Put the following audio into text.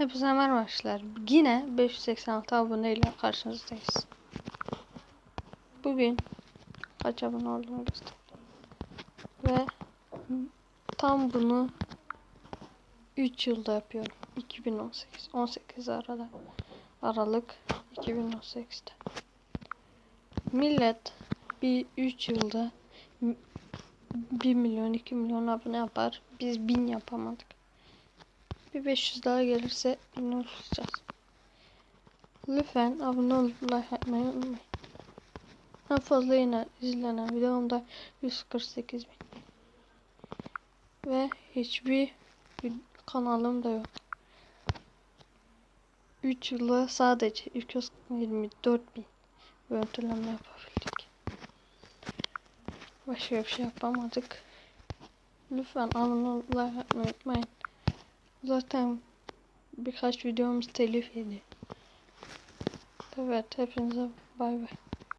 Hepinize merhaba arkadaşlar. Yine 586 aboneyle karşınızdayız. Bugün kaç abone olduğumu göstereyim. Ve tam bunu 3 yılda yapıyorum. 2018. 18 arada. Aralık 2018'de. Millet bir 3 yılda 1 milyon 2 milyon abone yapar. Biz 1000 yapamadık. Bir 500 daha gelirse ünlü olacağız. Lütfen abone olup like atmayı unutmayın. En fazla yine izlenen videomda 148 bin. Ve hiçbir kanalım da yok. 3 yılda sadece 224 bin görüntüleme yapabildik. Başka bir şey yapamadık. Lütfen abone atmayı unutmayın. Zaten birkaç videomuz telif yedi. Evet hepinize bay bay.